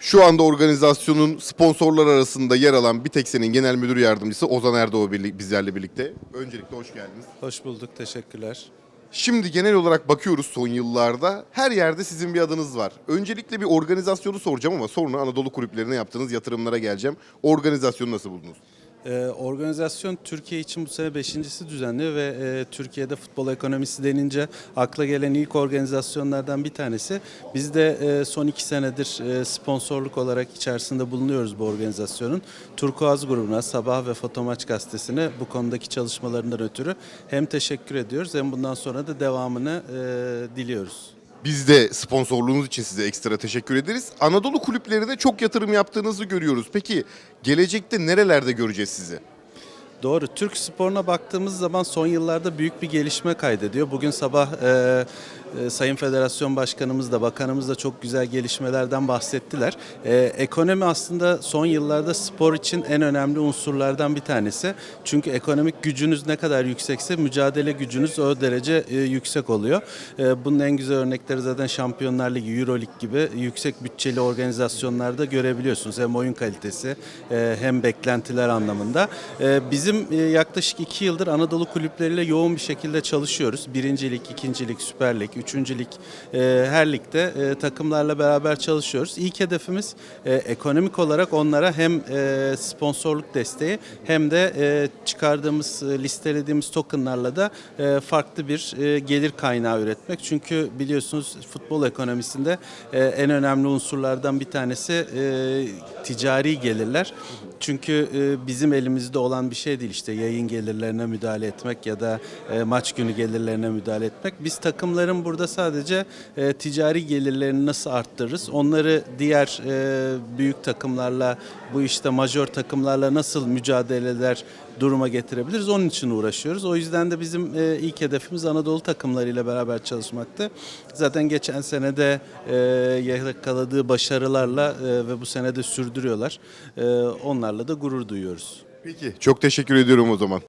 Şu anda organizasyonun sponsorlar arasında yer alan Bitex'in genel müdür yardımcısı Ozan birlik- bizlerle birlikte. Öncelikle hoş geldiniz. Hoş bulduk, teşekkürler. Şimdi genel olarak bakıyoruz son yıllarda her yerde sizin bir adınız var. Öncelikle bir organizasyonu soracağım ama sonra Anadolu kulüplerine yaptığınız yatırımlara geleceğim. Organizasyonu nasıl buldunuz? Ee, organizasyon Türkiye için bu sene beşincisi düzenliyor ve e, Türkiye'de futbol ekonomisi denince akla gelen ilk organizasyonlardan bir tanesi. Biz de e, son iki senedir e, sponsorluk olarak içerisinde bulunuyoruz bu organizasyonun. Turkuaz grubuna, Sabah ve Fotomaç gazetesine bu konudaki çalışmalarından ötürü hem teşekkür ediyoruz hem bundan sonra da devamını e, diliyoruz. Biz de sponsorluğunuz için size ekstra teşekkür ederiz. Anadolu kulüplerine çok yatırım yaptığınızı görüyoruz. Peki gelecekte nerelerde göreceğiz sizi? Doğru. Türk sporuna baktığımız zaman son yıllarda büyük bir gelişme kaydediyor. Bugün sabah e, e, Sayın Federasyon Başkanımız da Bakanımız da çok güzel gelişmelerden bahsettiler. E, ekonomi aslında son yıllarda spor için en önemli unsurlardan bir tanesi. Çünkü ekonomik gücünüz ne kadar yüksekse mücadele gücünüz o derece e, yüksek oluyor. E, bunun en güzel örnekleri zaten Şampiyonlar Ligi, Euro Lig gibi yüksek bütçeli organizasyonlarda görebiliyorsunuz. Hem oyun kalitesi e, hem beklentiler anlamında. Bizim e, yaklaşık iki yıldır Anadolu kulüpleriyle yoğun bir şekilde çalışıyoruz. Birinci lig, ikinci lig, süper lig, üçüncü lig e, her ligde e, takımlarla beraber çalışıyoruz. İlk hedefimiz e, ekonomik olarak onlara hem e, sponsorluk desteği hem de e, çıkardığımız, e, listelediğimiz tokenlarla da e, farklı bir e, gelir kaynağı üretmek. Çünkü biliyorsunuz futbol ekonomisinde e, en önemli unsurlardan bir tanesi e, ticari gelirler. Çünkü e, bizim elimizde olan bir şey değil işte yayın gelirlerine müdahale etmek ya da e, maç günü gelirlerine müdahale etmek. Biz takımların burada sadece e, ticari gelirlerini nasıl arttırırız? Onları diğer e, büyük takımlarla bu işte majör takımlarla nasıl mücadeleler duruma getirebiliriz? Onun için uğraşıyoruz. O yüzden de bizim e, ilk hedefimiz Anadolu takımlarıyla beraber çalışmaktı. Zaten geçen sene de e, yakaladığı başarılarla e, ve bu sene de sürdürüyorlar. E, onlarla da gurur duyuyoruz. Peki çok teşekkür ediyorum o zaman.